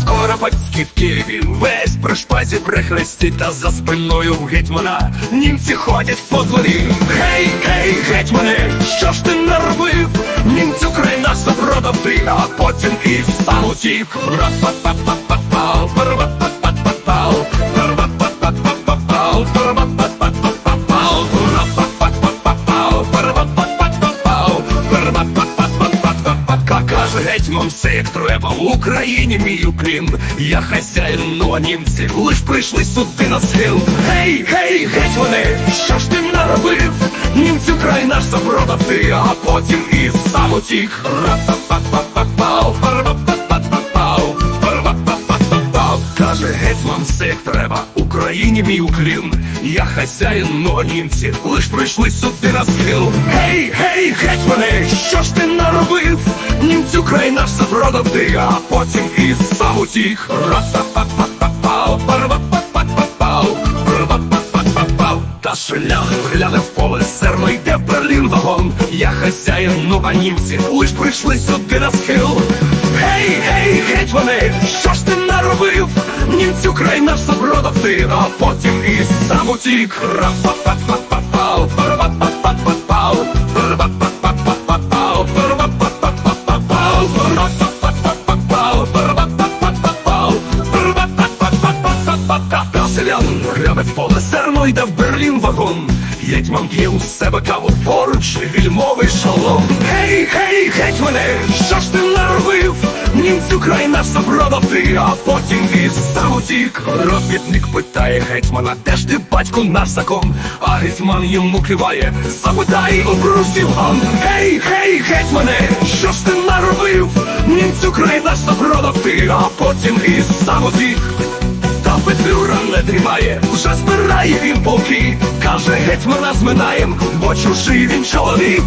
Скоро пацьки в Києві весь при шпазі при хресті та за спиною в гетьмана німці ходять по дворі. Гей, гей, гетьмане, що ж ти наробив? Німцю край нас запродав ти, а потім і сам утік. Ра-па-па-па-па-пау, пара-па-па-па-па-па. Гетьман, все треба в Україні мій уклін. Я хазяїн, ну а німці лиш прийшли сюди на схил. Гей, гей, гетьмане, що ж ти наробив? Німцю край наш запродав ти, а потім і сам утік. Каже гетьман, все як треба, Україні мій уклін. Я хазяїн, а німці лиш прийшли сюди на схил. Гей, гей, гетьмане, що ж ти наробив? Німцю край наш ти, а потім і сам утік. Ра-па-па-па-па-пау, пара-па-па-па-пау, пара-па-па-па-пау. Та шлях гляне в поле, серно йде в Берлін вагон. Я хазяїн, ну а німці лиш прийшли сюди на схил. Гей, гей, гетьмане, що ж ти наробив? Німцю край наш запродав ти, а потім і сам утік. Ра-па-па-па-па-пау, пара-па-па-па-па-па-па. Селян гребе поле зерно йде в Берлін вагон. Гетьман п'є у себе каву поруч, вільмовий шалом. Гей, гей, гетьмане, що ж ти наробив? Німцю край наш запродав ти, а потім і сам утік. Робітник питає гетьмана, де ж ти батько наш закон? А гетьман йому киває, запитай у брусів он. Гей, гей, гетьмане, що ж ти наробив? Німцю край наш запродав ти, а потім і сам утік. Та не тримає, вже збирає він полки, каже гетьмана зминаєм, бо чужий він чоловік.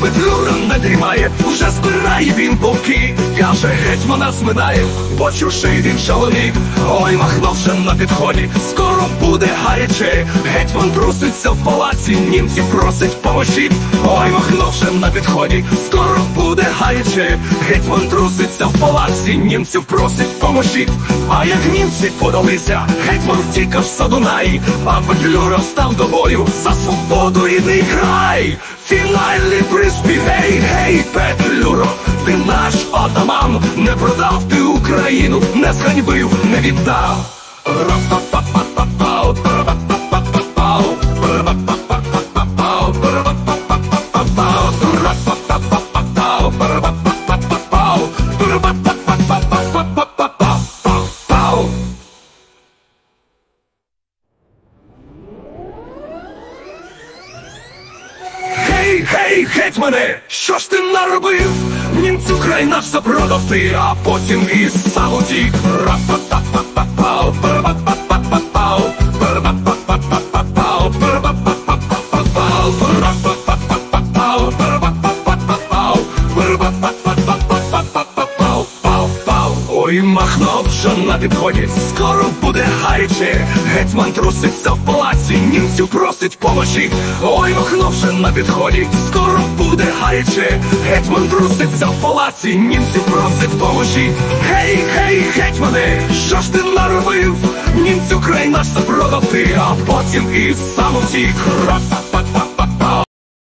Петлюра не тримає, вже збирає він полки, каже гетьмана зминаєм, бо чужий він чоловік. Ой, махно вже на підході, скоро буде гаряче. Гетьман труситься в палаці, німці просить поможіть. Ой, махно вже на підході, скоро буде гаряче. Гетьман труситься в палаці, німців просить поможіть. А як німці подалися, гетьман втікав з Дунай, а Петлюра став до бою за свободу рідний край. Фінальний приспів, гей, гей, Петлюро, ти наш отаман, не продав ти Україну, не зганьбив, не віддав. Гей, гей, гетьмане, що ж ти наробив? Німцю край наш запродав ти, а потім і сам утік. Ра-па-па-па-па-пау, на підході, скоро буде гаряче. Гетьман труситься в палаці, німців просить поможі. Ой, махно на підході, скоро буде гаряче. Гетьман труситься в палаці, німців просить поможі. Гей, гей, гетьмане, що ж ти наробив? Німцю край наш запродав ти, а потім і сам утік.